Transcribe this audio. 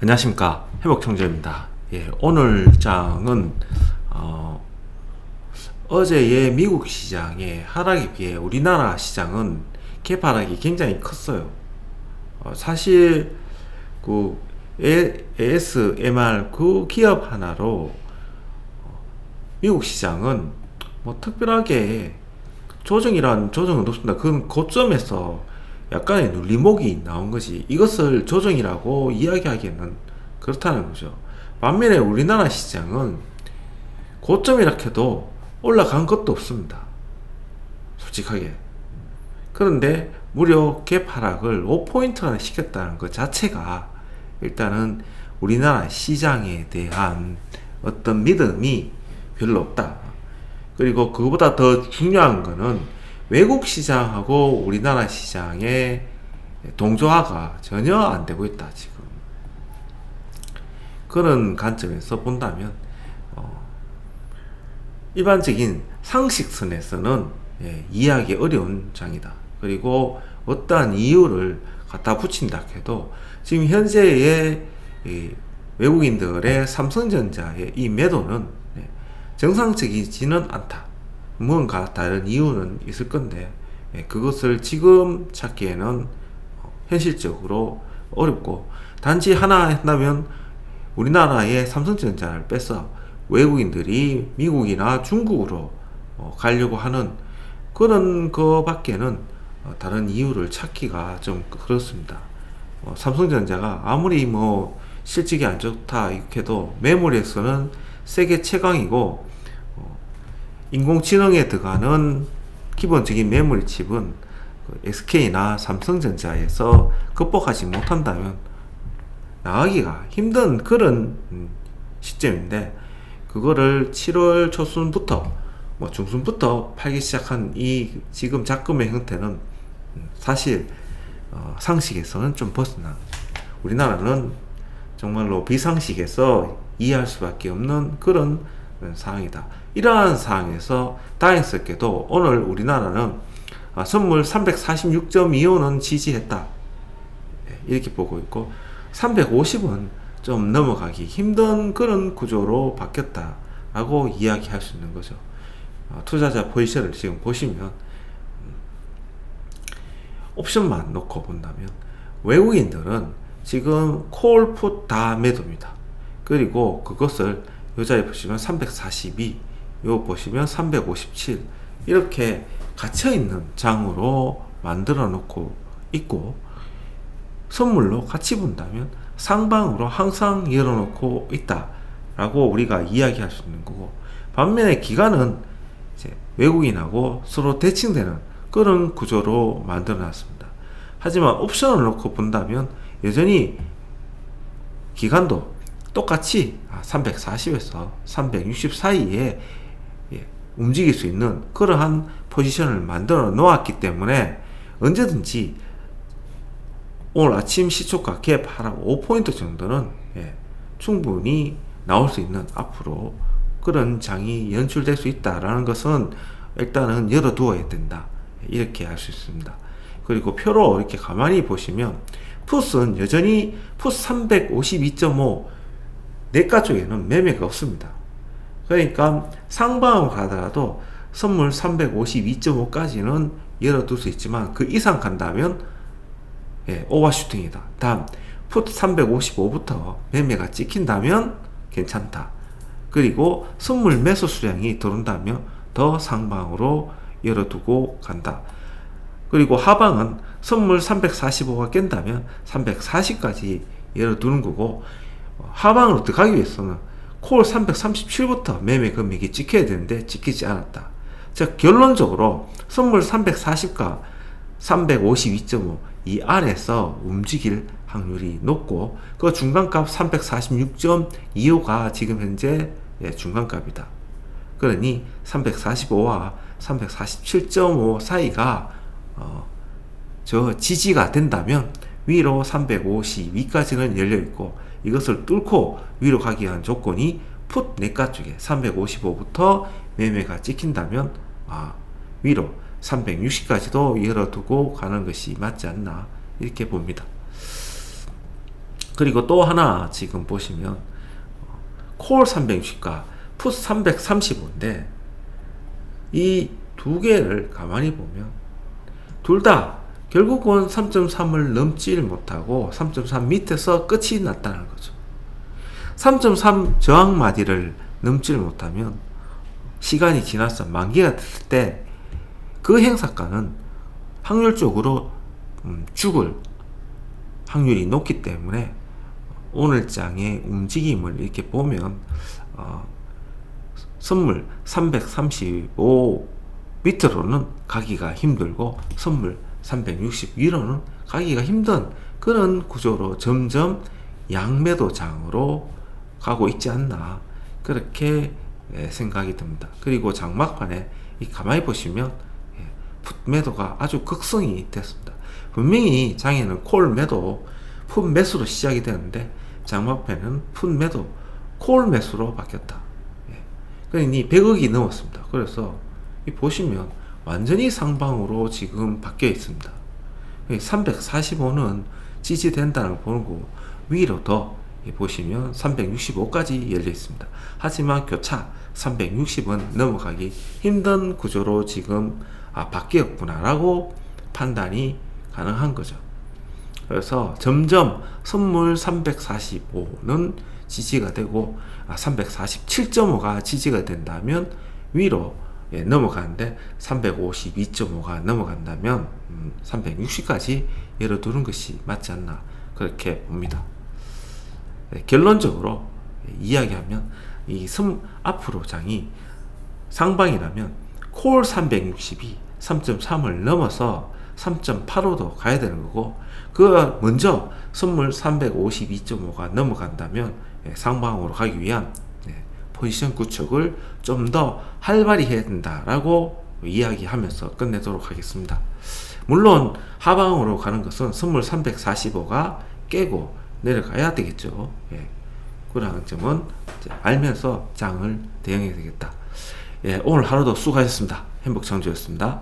안녕하십니까 회복청자입니다. 예, 오늘 장은 어, 어제의 미국 시장의 하락에 비해 우리나라 시장은 개파락이 굉장히 컸어요. 어, 사실 그 ASMR 그 기업 하나로 어, 미국 시장은 뭐 특별하게 조정이란 조정은 없습니다. 그건 고점에서 약간의 눌림목이 나온 것이 이것을 조정이라고 이야기하기에는 그렇다는 거죠. 반면에 우리나라 시장은 고점이라 해도 올라간 것도 없습니다. 솔직하게. 그런데 무려 갭 하락을 5포인트나 시켰다는 것 자체가 일단은 우리나라 시장에 대한 어떤 믿음이 별로 없다. 그리고 그보다 더 중요한 거는 외국 시장하고 우리나라 시장의 동조화가 전혀 안 되고 있다 지금. 그런 관점에서 본다면 어, 일반적인 상식선에서는 예, 이해하기 어려운 장이다. 그리고 어떠한 이유를 갖다 붙인다 해도 지금 현재의 외국인들의 삼성전자의 이 매도는 예, 정상적이지는 않다 무언가 다른 이유는 있을 건데 예, 그것을 지금 찾기에는 현실적으로 어렵고 단지 하나 한다면 우리나라의 삼성전자를 빼서 외국인들이 미국이나 중국으로 어, 가려고 하는 그런 거밖에는 어, 다른 이유를 찾기가 좀 그렇습니다. 어, 삼성전자가 아무리 뭐 실적이 안 좋다 이렇게 해도 메모리에서는 세계 최강이고 인공지능에 들어가는 기본적인 메모리 칩은 그 SK나 삼성전자에서 극복하지 못한다면 나가기가 힘든 그런 음, 시점인데 그거를 7월 초순부터 뭐 중순부터 팔기 시작한 이 지금 작금의 형태는 음, 사실 어 상식에서는 좀 벗어나 우리나라는 정말로 비상식에서 이해할 수밖에 없는 그런 상황이다. 이러한 상황에서 다행스럽게도 오늘 우리나라는 아, 선물 346.25는 지지했다. 예, 이렇게 보고 있고 350은 좀 넘어가기 힘든 그런 구조로 바뀌었다. 라고 이야기할 수 있는 거죠. 어, 투자자 포지션을 지금 보시면 음, 옵션만 놓고 본다면 외국인들은 지금 콜, 풋 다 매도입니다. 그리고 그것을 여자에 보시면 342, 요 보시면 357 이렇게 갇혀 있는 장으로 만들어 놓고 있고 선물로 같이 본다면 상방으로 항상 열어 놓고 있다라고 우리가 이야기할 수 있는 거고 반면에 기간은 외국인하고 서로 대칭되는 그런 구조로 만들어 놨습니다. 하지만 옵션을 놓고 본다면 여전히 기간도 똑같이 340에서 아, 360 사이에 예, 움직일 수 있는 그러한 포지션을 만들어 놓았기 때문에 언제든지 오늘 아침 시초가 갭 하락 5포인트 정도는 예, 충분히 나올 수 있는 앞으로 그런 장이 연출될 수 있다라는 것은 일단은 열어두어야 된다. 이렇게 할 수 있습니다. 그리고 표로 이렇게 가만히 보시면 푸스는 여전히 푸스 352.5 내가 쪽에는 매매가 없습니다. 그러니까 상방으로 가더라도 선물 352.5까지는 열어둘 수 있지만 그 이상 간다면 예, 오버슈팅이다. 다음 풋 355부터 매매가 찍힌다면 괜찮다. 그리고 선물 매수 수량이 들어온다면 더 상방으로 열어두고 간다. 그리고 하방은 선물 345가 깬다면 340까지 열어두는 거고 하방으로 들어가기 위해서는 콜 337부터 매매 금액이 찍혀야 되는데 찍히지 않았다. 즉 결론적으로 선물 340과 352.5 이 안에서 움직일 확률이 높고 그 중간값 346.25가 지금 현재 예, 중간값이다. 그러니 345와 347.5 사이가 어, 저 지지가 된다면 위로 352까지는 열려 있고 이것을 뚫고 위로 가기 위한 조건이 풋 내가 쪽에 355부터 매매가 찍힌다면 아, 위로 360까지도 열어두고 가는 것이 맞지 않나 이렇게 봅니다. 그리고 또 하나 지금 보시면 콜 360과 풋 335인데 이 두 개를 가만히 보면 둘 다 결국은 3.3을 넘지를 못하고 3.3 밑에서 끝이 났다는 거죠. 3.3 저항 마디를 넘지를 못하면 시간이 지나서 만기가 됐을 때 그 행사가는 확률적으로 음, 죽을 확률이 높기 때문에 오늘 장의 움직임을 이렇게 보면 어, 선물 335 밑으로는 가기가 힘들고 선물 360 위로는 가기가 힘든 그런 구조로 점점 양매도 장으로 가고 있지 않나 그렇게 예, 생각이 듭니다. 그리고 장막판에 이 가만히 보시면 예, 풋매도가 아주 극성이 됐습니다. 분명히 장에는 콜 매도 풋 매수로 시작이 되는데 장막판에는 풋 매도 콜 매수로 바뀌었다. 예. 그러니 100억이 넘었습니다. 그래서 이 보시면 완전히 상방으로 지금 바뀌어 있습니다. 345는 지지된다는 거고 위로 더 보시면 365까지 열려 있습니다. 하지만 교차 360은 넘어가기 힘든 구조로 지금 아, 바뀌었구나라고 판단이 가능한 거죠. 그래서 점점 선물 345는 지지가 되고 아, 347.5가 지지가 된다면 위로 예, 넘어가는데 352.5가 넘어간다면 음, 360까지 열어두는 것이 맞지 않나 그렇게 봅니다. 네, 결론적으로 예, 이야기하면 이섬 앞으로 장이 상방이라면 콜 360이 3.3을 넘어서 3.85도 가야 되는 거고 그 먼저 선물 352.5가 넘어간다면 예, 상방으로 가기 위한 예, 포지션 구축을 좀 더 활발히 해야 된다라고 이야기하면서 끝내도록 하겠습니다. 물론 하방으로 가는 것은 선물 345가 깨고 내려가야 되겠죠. 예. 그런 점은 알면서 장을 대응해야 되겠다. 예, 오늘 하루도 수고하셨습니다. 행복창조였습니다.